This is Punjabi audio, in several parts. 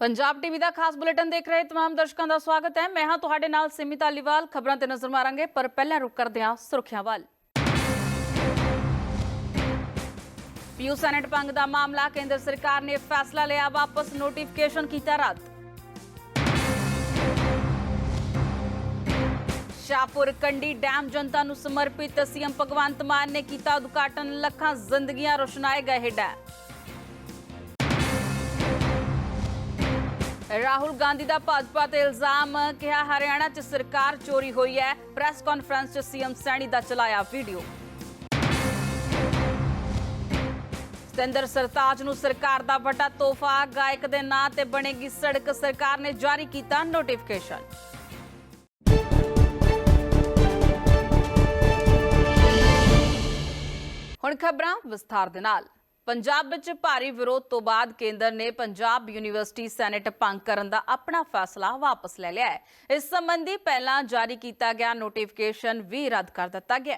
ਪੰਜਾਬ ਟੀਵੀ ਦਾ ਖਾਸ ਬੁਲੇਟਿਨ ਦੇਖ ਰਹੇ ਤਮਾਮ ਦਰਸ਼ਕਾਂ ਦਾ ਸਵਾਗਤ ਹੈ। ਮੈਂ ਹਾਂ ਤੁਹਾਡੇ ਨਾਲ ਸਿਮਿਤ ਅਲੀਵਾਲ। ਖਬਰਾਂ ਤੇ ਨਜ਼ਰ ਮਾਰਾਂਗੇ, ਪਰ ਪਹਿਲਾਂ ਰੁਕ ਕਰਦੇ ਹਾਂ ਸੁਰਖੀਆਂ ਵੱਲ। ਪੀਯੂ ਸੈਨੇਟ ਪੰਗ ਦਾ ਮਾਮਲਾ, ਕੇਂਦਰ ਸਰਕਾਰ ਨੇ ਫੈਸਲਾ ਲਿਆ, ਵਾਪਸ ਨੋਟੀਫਿਕੇਸ਼ਨ ਕੀਤਾ ਰੱਦ। ਸ਼ਾਹਪੁਰ ਕੰਡੀ ਡੈਮ ਜਨਤਾ ਨੂੰ ਸਮਰਪਿਤ ਸੀਐਮ ਭਗਵੰਤ ਮਾਨ ਨੇ ਕੀਤਾ ਉਦਘਾਟਨ, ਲੱਖਾਂ ਜ਼ਿੰਦਗੀਆਂ ਰੋਸ਼ਨਾਏ ਗਏ ਡੈਮ ਰਾਹੁਲ ਗਾਂਧੀ ਦਾ ਭਾਜਪਾ ਤੇ ਇਲਜ਼ਾਮ, ਕਿਹਾ ਹਰਿਆਣਾ 'ਚ ਸਰਕਾਰ ਚੋਰੀ ਹੋਈ ਹੈ। ਪ੍ਰੈਸ ਕਾਨਫਰੰਸ 'ਚ ਸੀਐਮ ਸੈਣੀ ਦਾ ਚਲਾਇਆ ਵੀਡੀਓ। ਸਤਿੰਦਰ ਸਰਤਾਜ ਨੂੰ ਸਰਕਾਰ ਦਾ ਵੱਡਾ ਤੋਹਫਾ, ਗਾਇਕ ਦੇ ਨਾਂ ਤੇ ਬਣੇਗੀ ਸੜਕ। ਸਰਕਾਰ ਨੇ ਜਾਰੀ ਕੀਤਾ ਨੋਟੀਫਿਕੇਸ਼ਨ। ਹੁਣ ਖਬਰਾਂ ਵਿਸਥਾਰ ਦੇ ਨਾਲ। ਪੰਜਾਬ ਵਿੱਚ ਭਾਰੀ ਵਿਰੋਧ ਤੋਂ ਬਾਅਦ ਕੇਂਦਰ ਨੇ ਪੰਜਾਬ ਯੂਨੀਵਰਸਿਟੀ ਸੈਨੇਟ ਭੰਗ ਕਰਨ ਦਾ ਆਪਣਾ ਫੈਸਲਾ ਵਾਪਸ ਲੈ ਲਿਆ ਹੈ। ਇਸ ਸੰਬੰਧੀ ਪਹਿਲਾਂ ਜਾਰੀ ਕੀਤਾ ਗਿਆ ਨੋਟੀਫਿਕੇਸ਼ਨ ਵੀ ਰੱਦ ਕਰ ਦਿੱਤਾ ਗਿਆ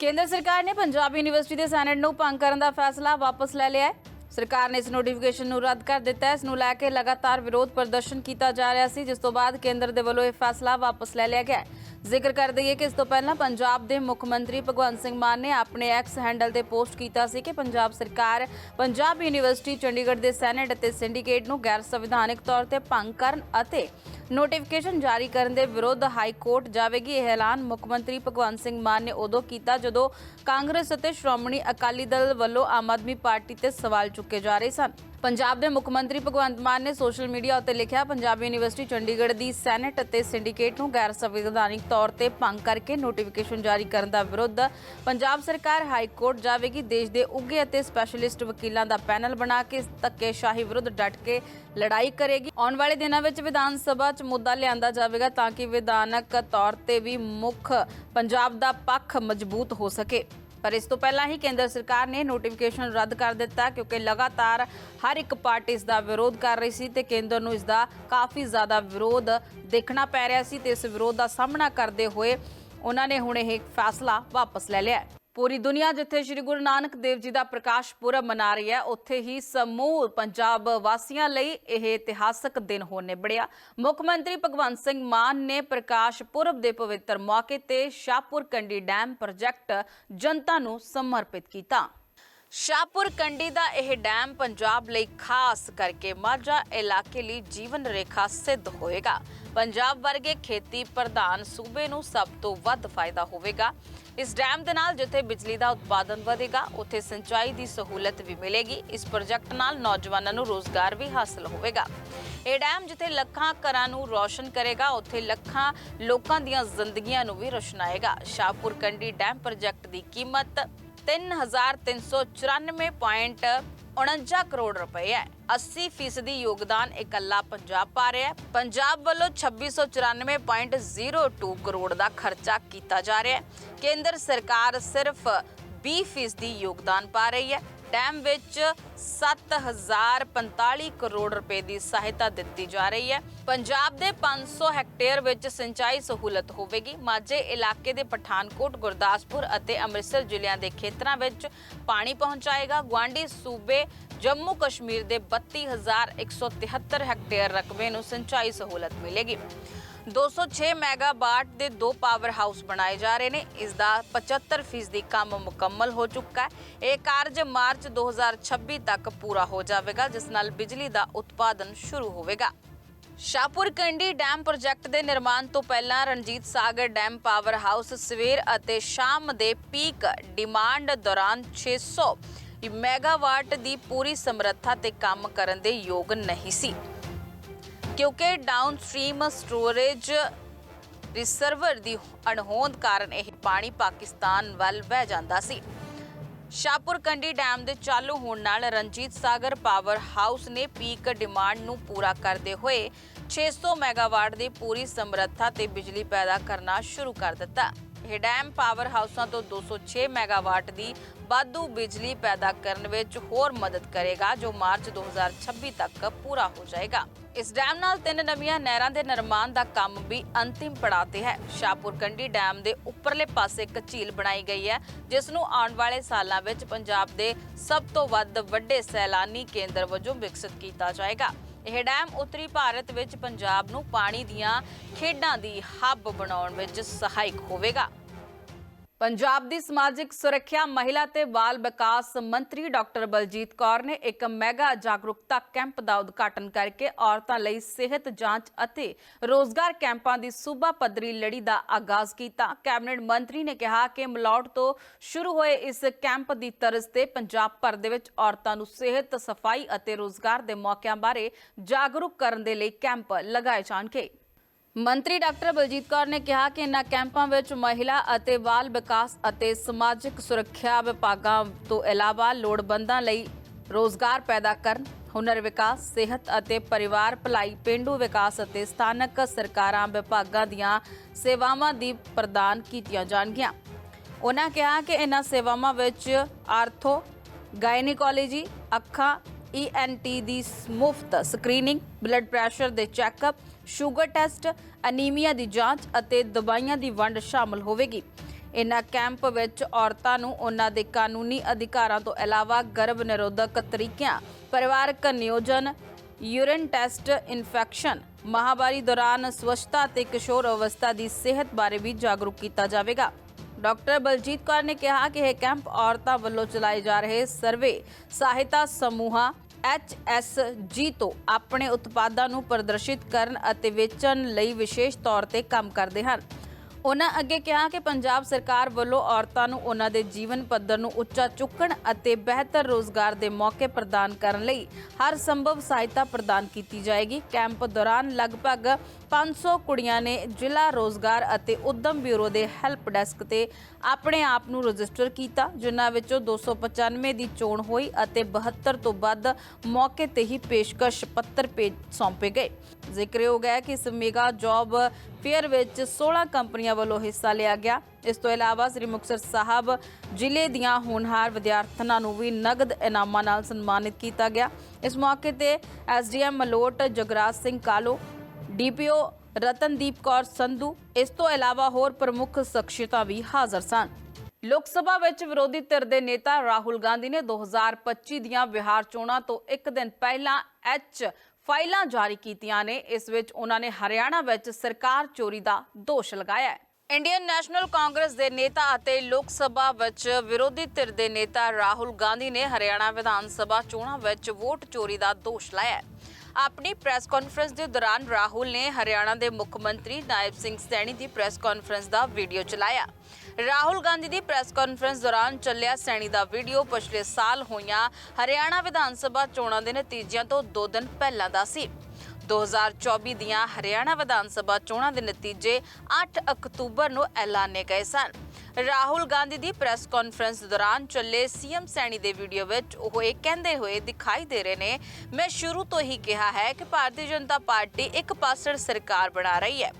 ਕੇਂਦਰ ਸਰਕਾਰ ਨੇ ਪੰਜਾਬ ਯੂਨੀਵਰਸਿਟੀ ਦੇ ਸੈਨੇਟ ਨੂੰ ਭੰਗ ਕਰਨ ਦਾ ਫੈਸਲਾ ਵਾਪਸ ਲੈ ਲਿਆ ਹੈ। ਸਰਕਾਰ ਨੇ ਇਸ ਨੋਟੀਫਿਕੇਸ਼ਨ ਨੂੰ ਰੱਦ ਕਰ ਦਿੱਤਾ ਇਸ ਨੂੰ ਲੈ ਕੇ ਲਗਾਤਾਰ ਵਿਰੋਧ ਪ੍ਰਦਰਸ਼ਨ ਕੀਤਾ ਜਾ ਰਿਹਾ ਸੀ, ਜਿਸ ਤੋਂ ਬਾਅਦ ਕੇਂਦਰ ਦੇ ਵੱਲੋਂ ਇਹ ਫੈਸਲਾ ਵਾਪਸ ਲੈ ਲਿਆ ਗਿਆ ਜ਼ਿਕਰ ਕਰ ਦਈਏ ਕਿ ਇਸ ਤੋਂ ਪਹਿਲਾਂ ਪੰਜਾਬ ਦੇ ਮੁੱਖ ਮੰਤਰੀ ਭਗਵੰਤ ਸਿੰਘ ਮਾਨ ਨੇ ਆਪਣੇ ਐਕਸ ਹੈਂਡਲ ਤੇ ਪੋਸਟ ਕੀਤਾ ਸੀ ਕਿ ਪੰਜਾਬ ਸਰਕਾਰ ਪੰਜਾਬ ਯੂਨੀਵਰਸਿਟੀ ਚੰਡੀਗੜ੍ਹ ਦੇ ਸੈਨੇਟ ਅਤੇ ਸਿੰਡੀਕੇਟ ਨੂੰ ਗੈਰ ਸੰਵਿਧਾਨਕ ਤੌਰ ਤੇ ਭੰਗ ਕਰਨ ਅਤੇ ਨੋਟੀਫਿਕੇਸ਼ਨ ਜਾਰੀ ਕਰਨ ਦੇ ਵਿਰੁੱਧ ਹਾਈ ਕੋਰਟ ਜਾਵੇਗੀ। ਇਹ ਐਲਾਨ ਮੁੱਖ ਮੰਤਰੀ ਭਗਵੰਤ ਸਿੰਘ ਮਾਨ ਨੇ ਉਦੋਂ ਕੀਤਾ, ਜਦੋਂ ਕਾਂਗਰਸ ਅਤੇ ਸ਼੍ਰੋਮਣੀ ਅਕਾਲੀ ਦਲ ਵੱਲੋਂ ਆਮ ਆਦਮੀ ਪਾਰਟੀ ਤੇ ਸਵਾਲ ਚੁੱਕੇ ਜਾ ਰਹੇ ਸਨ। ਪੰਜਾਬ ਦੇ ਮੁੱਖ ਮੰਤਰੀ ਭਗਵੰਤ ਮਾਨ ਨੇ ਸੋਸ਼ਲ ਮੀਡੀਆ ਉੱਤੇ ਲਿਖਿਆ, ਪੰਜਾਬ ਯੂਨੀਵਰਸਿਟੀ ਚੰਡੀਗੜ੍ਹ ਦੀ ਸੈਨੇਟ ਅਤੇ ਸਿੰਡੀਕੇਟ ਨੂੰ ਗੈਰ ਸੰਵਿਧਾਨਿਕ ਤੌਰ ਤੇ ਭੰਗ ਕਰਕੇ ਨੋਟੀਫਿਕੇਸ਼ਨ ਜਾਰੀ ਕਰਨ ਦਾ ਵਿਰੋਧ। ਪੰਜਾਬ ਸਰਕਾਰ ਹਾਈ ਕੋਰਟ ਜਾਵੇਗੀ, ਦੇਸ਼ ਦੇ ਉੱਘੇ ਅਤੇ ਸਪੈਸ਼ਲਿਸਟ ਵਕੀਲਾਂ ਦਾ ਪੈਨਲ ਬਣਾ ਕੇ ਧੱਕੇਸ਼ਾਹੀ ਵਿਰੁੱਧ ਡਟ ਕੇ ਲੜਾਈ ਕਰੇਗੀ। ਆਉਣ ਵਾਲੇ ਦਿਨਾਂ ਵਿੱਚ ਵਿਧਾਨ ਸਭਾ 'ਚ ਮੁੱਦਾ ਲਿਆਂਦਾ ਜਾਵੇਗਾ ਤਾਂ ਕਿ ਵਿਧਾਨਕ ਤੌਰ ਤੇ ਵੀ ਮੁੱਖ ਪੰਜਾਬ ਦਾ ਪੱਖ ਮਜ਼ਬੂਤ ਹੋ ਸਕੇ। ਪਰ ਇਸ ਤੋਂ ਪਹਿਲਾਂ ਹੀ ਕੇਂਦਰ ਸਰਕਾਰ ਨੇ ਨੋਟੀਫਿਕੇਸ਼ਨ ਰੱਦ ਕਰ ਦਿੱਤਾ ਕਿਉਂਕਿ ਲਗਾਤਾਰ ਹਰ ਇੱਕ ਪਾਰਟੀ ਇਸ ਦਾ ਵਿਰੋਧ ਕਰ ਰਹੀ ਸੀ ਤੇ ਕੇਂਦਰ ਨੂੰ ਇਸ ਦਾ ਕਾਫੀ ਜ਼ਿਆਦਾ ਵਿਰੋਧ ਦੇਖਣਾ ਪੈ ਰਿਹਾ ਸੀ ਤੇ ਇਸ ਵਿਰੋਧ ਦਾ ਸਾਹਮਣਾ ਕਰਦੇ ਹੋਏ ਉਹਨਾਂ ਨੇ ਹੁਣ ਇਹ ਫੈਸਲਾ ਵਾਪਸ ਲੈ ਲਿਆ ਪੂਰੀ ਦੁਨੀਆ ਜਿੱਥੇ ਸ੍ਰੀ ਗੁਰੂ ਨਾਨਕ ਦੇਵ ਜੀ ਦਾ ਪ੍ਰਕਾਸ਼ ਪੁਰਬ ਮਨਾ ਰਹੀ ਹੈ, ਉੱਥੇ ਹੀ ਸਮੂਹ ਪੰਜਾਬ ਵਾਸੀਆਂ ਲਈ ਇਹ ਇਤਿਹਾਸਕ ਦਿਨ ਹੋ ਨਿਬੜਿਆ। ਮੁੱਖ ਮੰਤਰੀ ਭਗਵੰਤ ਸਿੰਘ ਮਾਨ ਨੇ ਪ੍ਰਕਾਸ਼ ਪੁਰਬ ਦੇ ਪਵਿੱਤਰ ਮੌਕੇ ਤੇ ਸ਼ਾਹਪੁਰ ਕੰਡੀ ਡੈਮ ਪ੍ਰੋਜੈਕਟ ਜਨਤਾ ਨੂੰ ਸਮਰਪਿਤ ਕੀਤਾ। ਸ਼ਾਹਪੁਰ ਕੰਡੀ ਦਾ ਇਹ ਡੈਮ ਪੰਜਾਬ ਲਈ ਖਾਸ ਕਰਕੇ ਮਾਝਾ ਇਲਾਕੇ ਲਈ ਜੀਵਨ ਰੇਖਾ ਸਿੱਧ ਹੋਏਗਾ। ਪੰਜਾਬ ਵਰਗੇ ਖੇਤੀ ਪ੍ਰਧਾਨ ਸੂਬੇ ਨੂੰ ਸਭ ਤੋਂ ਵੱਧ ਫਾਇਦਾ ਹੋਵੇਗਾ। ਇਸ ਡੈਮ ਦੇ ਨਾਲ ਜਿੱਥੇ ਬਿਜਲੀ ਦਾ ਉਤਪਾਦਨ ਵਧੇਗਾ, ਉੱਥੇ ਸਿੰਚਾਈ ਦੀ ਸਹੂਲਤ ਵੀ ਮਿਲੇਗੀ। ਇਸ ਪ੍ਰੋਜੈਕਟ ਨਾਲ ਨੌਜਵਾਨਾਂ ਨੂੰ ਰੋਜ਼ਗਾਰ ਵੀ ਹਾਸਲ ਹੋਵੇਗਾ। ਇਹ ਡੈਮ ਜਿੱਥੇ ਲੱਖਾਂ ਘਰਾਂ ਨੂੰ ਰੌਸ਼ਨ ਕਰੇਗਾ, ਉੱਥੇ ਲੱਖਾਂ ਲੋਕਾਂ ਦੀਆਂ ਜ਼ਿੰਦਗੀਆਂ ਨੂੰ ਵੀ ਰੋਸ਼ਨਾਏਗਾ। ਸ਼ਾਹਪੁਰ ਕੰਡੀ ਡੈਮ ਪ੍ਰੋਜੈਕਟ ਦੀ ਕੀਮਤ 3394.49 ਕਰੋੜ ਰੁਪਏ ਹੈ। 80% ਫੀਸਦੀ ਯੋਗਦਾਨ ਇਕੱਲਾ ਪੰਜਾਬ ਪਾ ਰਿਹਾ ਹੈ। ਪੰਜਾਬ ਵੱਲੋਂ 2694.02 ਕਰੋੜ ਦਾ ਖਰਚਾ ਕੀਤਾ ਜਾ ਰਿਹਾ ਹੈ। ਕੇਂਦਰ ਸਰਕਾਰ ਸਿਰਫ 20% ਫੀਸਦੀ ਯੋਗਦਾਨ ਪਾ ਰਹੀ ਹੈ। ਡੈਮ ਵਿੱਚ 7045 ਕਰੋੜ ਰੁਪਏ ਦੀ ਸਹਾਇਤਾ ਦਿੱਤੀ ਜਾ ਰਹੀ ਹੈ। ਪੰਜਾਬ ਦੇ 500 ਹੈਕਟੇਅਰ ਵਿੱਚ ਸਿੰਚਾਈ ਸਹੂਲਤ ਹੋਵੇਗੀ। ਮਾਝੇ ਇਲਾਕੇ ਦੇ ਪਠਾਨਕੋਟ, ਗੁਰਦਾਸਪੁਰ ਅਤੇ ਅੰਮ੍ਰਿਤਸਰ ਜ਼ਿਲ੍ਹਿਆਂ ਦੇ ਖੇਤਰਾਂ ਵਿੱਚ ਪਾਣੀ ਪਹੁੰਚਾਏਗਾ। ਗਵਾਂਡੀ ਸੂਬੇ ਜੰਮੂ ਕਸ਼ਮੀਰ ਦੇ 32173 ਹੈਕਟੇਅਰ ਰਕਬੇ ਨੂੰ ਸਿੰਚਾਈ ਸਹੂਲਤ ਮਿਲੇਗੀ। 206 ਮੈਗਾਵਾਟ ਦੇ ਦੋ ਪਾਵਰ ਹਾਊਸ ਬਣਾਏ ਜਾ ਰਹੇ ਨੇ। ਇਸ ਦਾ 75% ਫੀਸਦੀ ਕੰਮ ਮੁਕੰਮਲ ਹੋ ਚੁੱਕਾ ਹੈ। ਇਹ ਕਾਰਜ ਮਾਰਚ 2026 ਤੱਕ ਪੂਰਾ ਹੋ ਜਾਵੇਗਾ, ਜਿਸ ਨਾਲ ਬਿਜਲੀ ਦਾ ਉਤਪਾਦਨ ਸ਼ੁਰੂ ਹੋਵੇਗਾ। ਸ਼ਾਹਪੁਰ ਕੰਡੀ ਡੈਮ ਪ੍ਰੋਜੈਕਟ ਦੇ ਨਿਰਮਾਣ ਤੋਂ ਪਹਿਲਾਂ Ranjit Sagar dam power house ਸਵੇਰ ਅਤੇ ਸ਼ਾਮ ਦੇ ਪੀਕ ਡਿਮਾਂਡ ਦੌਰਾਨ 600 ਮੈਗਾਵਾਟ ਦੀ ਪੂਰੀ ਸਮਰੱਥਾ ਤੇ ਕੰਮ ਕਰਨ ਦੇ ਯੋਗ ਨਹੀਂ ਸੀ। ਕਿਉਂਕਿ ਡਾਊਨਸਟ੍ਰੀਮ ਸਟੋਰੇਜ ਰਿਸਰਵਰ ਦੀ ਅਣਹੋਂਦ ਕਾਰਨ ਇਹ ਪਾਣੀ ਪਾਕਿਸਤਾਨ ਵੱਲ ਵਹਿ ਜਾਂਦਾ ਸੀ। ਸ਼ਾਹਪੁਰ ਕੰਡੀ ਡੈਮ ਦੇ ਚਾਲੂ ਹੋਣ ਨਾਲ ਰਣਜੀਤ ਸਾਗਰ ਪਾਵਰ ਹਾਊਸ ਨੇ ਪੀਕ ਡਿਮਾਂਡ ਨੂੰ ਪੂਰਾ ਕਰਦੇ ਹੋਏ 600 ਮੈਗਾਵਾਟ ਦੀ ਪੂਰੀ ਸਮਰੱਥਾ ਤੇ ਬਿਜਲੀ ਪੈਦਾ ਕਰਨਾ ਸ਼ੁਰੂ ਕਰ ਦਿੱਤਾ। ਇਹ ਡੈਮ ਪਾਵਰ ਹਾਊਸਾਂ ਤੋਂ 206 ਮੈਗਾਵਾਟ ਦੀ ਵਾਧੂ ਬਿਜਲੀ ਪੈਦਾ ਕਰਨ ਵਿੱਚ ਹੋਰ ਮਦਦ ਕਰੇਗਾ, ਜੋ ਮਾਰਚ 2026 ਤੱਕ ਪੂਰਾ ਹੋ ਜਾਏਗਾ। ਇਸ ਡੈਮ ਨਾਲ ਤਿੰਨ ਨਵੀਆਂ ਨਹਿਰਾਂ ਦੇ ਨਿਰਮਾਣ ਦਾ ਕੰਮ ਵੀ ਅੰਤਿਮ ਪੜਾਅ ਤੇ ਹੈ। ਸ਼ਾਹਪੁਰ ਕੰਡੀ ਡੈਮ ਦੇ ਉੱਪਰਲੇ ਪਾਸੇ ਇੱਕ ਝੀਲ ਬਣਾਈ ਗਈ ਹੈ, ਜਿਸ ਨੂੰ ਆਉਣ ਵਾਲੇ ਸਾਲਾਂ ਵਿੱਚ ਪੰਜਾਬ ਦੇ ਸਭ ਤੋਂ ਵੱਧ ਵੱਡੇ ਸੈਲਾਨੀ ਕੇਂਦਰ ਵਜੋਂ ਵਿਕਸਿਤ ਕੀਤਾ ਜਾਏਗਾ। ਇਹ ਡੈਮ ਉੱਤਰੀ ਭਾਰਤ ਵਿੱਚ ਪੰਜਾਬ ਨੂੰ ਪਾਣੀ ਦੀਆਂ ਖੇਡਾਂ ਦੀ ਹੱਬ ਬਣਾਉਣ ਵਿੱਚ ਸਹਾਇਕ ਹੋਵੇਗਾ। ਪੰਜਾਬ ਦੀ ਸਮਾਜਿਕ ਸੁਰੱਖਿਆ, ਮਹਿਲਾ ਤੇ ਬਾਲ ਵਿਕਾਸ ਮੰਤਰੀ ਡਾਕਟਰ ਬਲਜੀਤ ਕੌਰ ਨੇ ਇੱਕ ਮੈਗਾ ਜਾਗਰੂਕਤਾ ਕੈਂਪ ਦਾ ਉਦਘਾਟਨ ਕਰਕੇ ਔਰਤਾਂ ਲਈ ਸਿਹਤ ਜਾਂਚ ਅਤੇ ਰੋਜ਼ਗਾਰ ਕੈਂਪਾਂ ਦੀ ਸੂਬਾ ਪੱਧਰੀ ਲੜੀ ਦਾ ਆਗਾਜ਼ ਕੀਤਾ। ਕੈਬਨਿਟ ਮੰਤਰੀ ਨੇ ਕਿਹਾ ਕਿ ਮਲੌਟ ਤੋਂ ਸ਼ੁਰੂ ਹੋਏ ਇਸ ਕੈਂਪ ਦੀ ਤਰਜ਼ ਤੇ ਪੰਜਾਬ ਭਰ ਦੇ ਵਿੱਚ ਔਰਤਾਂ ਨੂੰ ਸਿਹਤ, ਸਫ਼ਾਈ ਅਤੇ ਰੋਜ਼ਗਾਰ ਦੇ ਮੌਕਿਆਂ ਬਾਰੇ ਜਾਗਰੂਕ ਕਰਨ ਦੇ ਲਈ ਕੈਂਪ ਲਗਾਏ ਜਾਣਗੇ। ਮੰਤਰੀ ਡਾਕਟਰ ਬਲਜੀਤ ਕੌਰ ਨੇ ਕਿਹਾ ਕਿ ਇਨ੍ਹਾਂ ਕੈਂਪਾਂ ਵਿੱਚ ਮਹਿਲਾ ਅਤੇ ਬਾਲ ਵਿਕਾਸ ਅਤੇ ਸਮਾਜਿਕ ਸੁਰੱਖਿਆ ਵਿਭਾਗਾਂ ਤੋਂ ਇਲਾਵਾ ਲੋੜਵੰਦਾਂ ਲਈ ਰੋਜ਼ਗਾਰ ਪੈਦਾ ਕਰਨ, ਹੁਨਰ ਵਿਕਾਸ, ਸਿਹਤ ਅਤੇ ਪਰਿਵਾਰ ਭਲਾਈ, ਪਿੰਡੂ ਵਿਕਾਸ ਅਤੇ ਸਥਾਨਕ ਸਰਕਾਰਾਂ ਵਿਭਾਗਾਂ ਦੀਆਂ ਸੇਵਾਵਾਂ ਦੀ ਪ੍ਰਦਾਨ ਕੀਤੀਆਂ ਜਾਣਗੀਆਂ। ਉਹਨਾਂ ਕਿਹਾ ਕਿ ਇਹਨਾਂ ਸੇਵਾਵਾਂ ਵਿੱਚ ਆਰਥੋ, ਗਾਇਨੀਕੋਲੋਜੀ, ਅੱਖਾਂ ਈਐਨਟੀ ਦੀ ਮੁਫਤ ਸਕਰੀਨਿੰਗ, ਬਲੱਡ ਪ੍ਰੈਸ਼ਰ ਦੇ ਚੈੱਕਅਪ ਸ਼ੂਗਰ ਟੈਸਟ, ਅਨੀਮੀਆ ਦੀ ਜਾਂਚ ਅਤੇ ਦਵਾਈਆਂ ਦੀ ਵੰਡ ਸ਼ਾਮਲ ਹੋਵੇਗੀ। ਇਨ੍ਹਾਂ ਕੈਂਪ ਵਿੱਚ ਔਰਤਾਂ ਨੂੰ ਉਹਨਾਂ ਦੇ ਕਾਨੂੰਨੀ ਅਧਿਕਾਰਾਂ ਤੋਂ ਇਲਾਵਾ ਗਰਭ ਨਿਰੋਧਕ ਤਰੀਕਿਆਂ, ਪਰਿਵਾਰਕ ਨਿਯੋਜਨ, ਯੂਰਿਨ ਟੈਸਟ, ਇਨਫੈਕਸ਼ਨ, ਮਹਾਮਾਰੀ ਦੌਰਾਨ ਸਵੱਛਤਾ ਤੇ ਕਿਸ਼ੋਰ ਅਵਸਥਾ ਦੀ ਸਿਹਤ ਬਾਰੇ ਵੀ ਜਾਗਰੂਕ ਕੀਤਾ ਜਾਵੇਗਾ। ਡਾਕਟਰ ਬਲਜੀਤ ਕੌਰ ਨੇ ਕਿਹਾ ਕਿ ਇਹ ਕੈਂਪ ਔਰਤਾਂ ਵੱਲੋਂ ਚਲਾਏ ਜਾ ਰਹੇ ਸਰਵੇ, ਸਹਾਇਤਾ ਸਮੂਹਾਂ HSG ਤੋਂ ਆਪਣੇ ਉਤਪਾਦਾਂ ਨੂੰ ਪ੍ਰਦਰਸ਼ਿਤ ਕਰਨ ਅਤੇ ਵੇਚਣ ਲਈ ਵਿਸ਼ੇਸ਼ ਤੌਰ ਤੇ ਕੰਮ ਕਰਦੇ ਹਨ। ਉਹਨਾਂ ਅੱਗੇ ਕਿਹਾ ਕਿ ਪੰਜਾਬ ਸਰਕਾਰ ਵੱਲੋਂ ਔਰਤਾਂ ਨੂੰ ਉਹਨਾਂ ਦੇ ਜੀਵਨ ਪੱਧਰ ਨੂੰ ਉੱਚਾ ਚੁੱਕਣ ਅਤੇ ਬਿਹਤਰ ਰੋਜ਼ਗਾਰ ਦੇ ਮੌਕੇ ਪ੍ਰਦਾਨ ਕਰਨ ਲਈ ਹਰ ਸੰਭਵ ਸਹਾਇਤਾ ਪ੍ਰਦਾਨ ਕੀਤੀ ਜਾਏਗੀ। ਕੈਂਪ ਦੌਰਾਨ ਲਗਭਗ 500 ਕੁੜੀਆਂ ਨੇ ਜ਼ਿਲ੍ਹਾ ਰੋਜ਼ਗਾਰ ਅਤੇ ਉਦਮ ਬਿਊਰੋ ਦੇ ਹੈਲਪ ਡੈਸਕ ਤੇ ਆਪਣੇ ਆਪ ਨੂੰ ਰਜਿਸਟਰ ਕੀਤਾ, ਜਿਨ੍ਹਾਂ ਵਿੱਚੋਂ 295 ਦੀ ਚੋਣ ਹੋਈ ਅਤੇ 72 ਤੋਂ ਵੱਧ ਮੌਕੇ ਤੇ ਹੀ ਪੇਸ਼ਕਸ਼ ਪੱਤਰ ਭੇਜ ਸੌਂਪੇ ਗਏ। ਜ਼ਿਕਰਯੋਗ ਹੈ ਕਿ ਇਸ ਮੇਗਾ ਜੌਬ ਫੇਅਰ ਵਿੱਚ 16 ਕੰਪਨੀਆਂ ਵੱਲੋਂ ਹਿੱਸਾ ਲਿਆ ਗਿਆ। ਇਸ ਤੋਂ ਇਲਾਵਾ ਸ੍ਰੀ ਮੁਕਤਸਰ ਸਾਹਿਬ ਜ਼ਿਲ੍ਹੇ ਦੀਆਂ ਹੋਣਹਾਰ ਵਿਦਿਆਰਥਣਾਂ ਨੂੰ ਵੀ ਨਗਦ ਇਨਾਮਾਂ ਨਾਲ ਸਨਮਾਨਿਤ ਕੀਤਾ ਗਿਆ। ਇਸ ਮੌਕੇ ਤੇ ਐਸਡੀਐਮ ਮਲੋਟ ਜਗਰਾਜ ਸਿੰਘ ਕਾਲੋ ਡੀਪੀਓ ਰਤਨਦੀਪ ਕੌਰ ਸੰਧੂ, ਇਸ ਤੋਂ ਇਲਾਵਾ ਹੋਰ ਪ੍ਰਮੁੱਖ ਸ਼ਖਸੀਅਤਾਂ ਵੀ ਹਾਜ਼ਰ ਸਨ। ਲੋਕ ਸਭਾ ਵਿੱਚ ਵਿਰੋਧੀ ਧਿਰ ਦੇ ਨੇਤਾ ਰਾਹੁਲ ਗਾਂਧੀ ਨੇ 2025 ਦੀਆਂ ਬਿਹਾਰ ਚੋਣਾਂ ਤੋਂ ਇੱਕ ਦਿਨ ਪਹਿਲਾਂ ਐਚ ਫਾਈਲਾਂ ਜਾਰੀ ਕੀਤੀਆਂ ਨੇ। ਇਸ ਵਿੱਚ ਉਹਨਾਂ ਨੇ ਹਰਿਆਣਾ ਵਿੱਚ ਸਰਕਾਰ ਚੋਰੀ ਦਾ ਦੋਸ਼ ਲਗਾਇਆ ਹੈ। ਇੰਡੀਅਨ ਨੈਸ਼ਨਲ ਕਾਂਗਰਸ ਦੇ ਨੇਤਾ ਅਤੇ ਲੋਕ ਸਭਾ ਵਿੱਚ ਵਿਰੋਧੀ ਧਿਰ ਦੇ ਨੇਤਾ ਰਾਹੁਲ ਗਾਂਧੀ ਨੇ ਹਰਿਆਣਾ ਵਿਧਾਨ ਸਭਾ ਚੋਣਾਂ ਵਿੱਚ ਵੋਟ ਚੋਰੀ ਦਾ ਦੋਸ਼ ਲਾਇਆ ਹੈ। ਆਪਣੀ ਪ੍ਰੈਸ ਕਾਨਫਰੰਸ ਦੇ ਦੌਰਾਨ ਰਾਹੁਲ ਨੇ ਹਰਿਆਣਾ ਦੇ ਮੁੱਖ ਮੰਤਰੀ ਨਾਇਬ ਸਿੰਘ ਸੈਣੀ ਦੀ ਪ੍ਰੈਸ ਕਾਨਫਰੰਸ ਦਾ ਵੀਡੀਓ ਚਲਾਇਆ। ਰਾਹੁਲ ਗਾਂਧੀ ਦੀ ਪ੍ਰੈਸ ਕਾਨਫਰੰਸ ਦੌਰਾਨ ਚੱਲਿਆ ਸੈਣੀ ਦਾ ਵੀਡੀਓ ਪਿਛਲੇ ਸਾਲ ਹੋਈਆਂ ਹਰਿਆਣਾ ਵਿਧਾਨ ਸਭਾ ਚੋਣਾਂ ਦੇ ਨਤੀਜਿਆਂ ਤੋਂ 2 ਦਿਨ ਪਹਿਲਾਂ ਦਾ ਸੀ। 2024 ਦੀਆਂ ਹਰਿਆਣਾ ਵਿਧਾਨ ਸਭਾ ਚੋਣਾਂ ਦੇ ਨਤੀਜੇ 8 ਅਕਤੂਬਰ ਨੂੰ ਐਲਾਨੇ ਗਏ ਸਨ। ਰਾਹੁਲ ਗਾਂਧੀ ਦੀ ਪ੍ਰੈਸ ਕਾਨਫਰੰਸ ਦੌਰਾਨ ਚੱਲੇ ਸੀਐਮ ਸੈਣੀ ਦੇ ਵੀਡੀਓ ਵਿੱਚ ਉਹ ਇਹ ਕਹਿੰਦੇ ਹੋਏ ਦਿਖਾਈ ਦੇ ਰਹੇ ਨੇ, ਮੈਂ ਸ਼ੁਰੂ ਤੋਂ ਹੀ ਕਿਹਾ ਹੈ ਕਿ ਭਾਰਤੀ ਜਨਤਾ ਪਾਰਟੀ ਇੱਕ ਪਾਸੜ ਸਰਕਾਰ ਬਣਾ ਰਹੀ ਹੈ।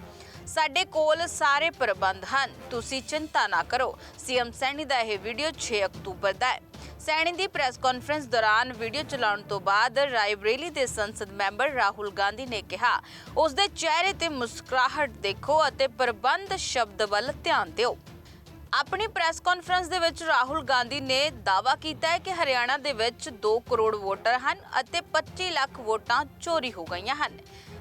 ਸਾਡੇ ਕੋਲ ਸਾਰੇ ਪ੍ਰਬੰਧ ਹਨ, ਤੁਸੀਂ ਚਿੰਤਾ ਨਾ ਕਰੋ। ਸੀਐਮ ਸੈਣੀ ਦਾ ਇਹ ਵੀਡੀਓ 6 ਅਕਤੂਬਰ ਦਾ ਹੈ। ਸੈਣੀ ਦੀ ਪ੍ਰੈਸ ਕਾਨਫਰੰਸ ਦੌਰਾਨ ਵੀਡੀਓ ਚਲਾਉਣ ਤੋਂ ਬਾਅਦ ਰਾਇਬਰੇਲੀ ਦੇ ਸੰਸਦ ਮੈਂਬਰ ਰਾਹੁਲ ਗਾਂਧੀ ਨੇ ਕਿਹਾ ਉਸ ਦੇ ਚਿਹਰੇ ਤੇ ਮੁਸਕਰਾਹਟ ਦੇਖੋ ਅਤੇ ਪ੍ਰਬੰਧ ਸ਼ਬਦ ਵੱਲ ਧਿਆਨ ਦਿਓ। ਆਪਣੀ ਪ੍ਰੈਸ ਕਾਨਫਰੰਸ ਦੇ ਵਿੱਚ ਰਾਹੁਲ ਗਾਂਧੀ ਨੇ ਦਾਅਵਾ ਕੀਤਾ ਹੈ ਕਿ ਹਰਿਆਣਾ ਦੇ ਵਿੱਚ 2 ਕਰੋੜ ਵੋਟਰ ਹਨ ਅਤੇ 25 ਲੱਖ ਵੋਟਾਂ ਚੋਰੀ ਹੋ ਗਈਆਂ ਹਨ।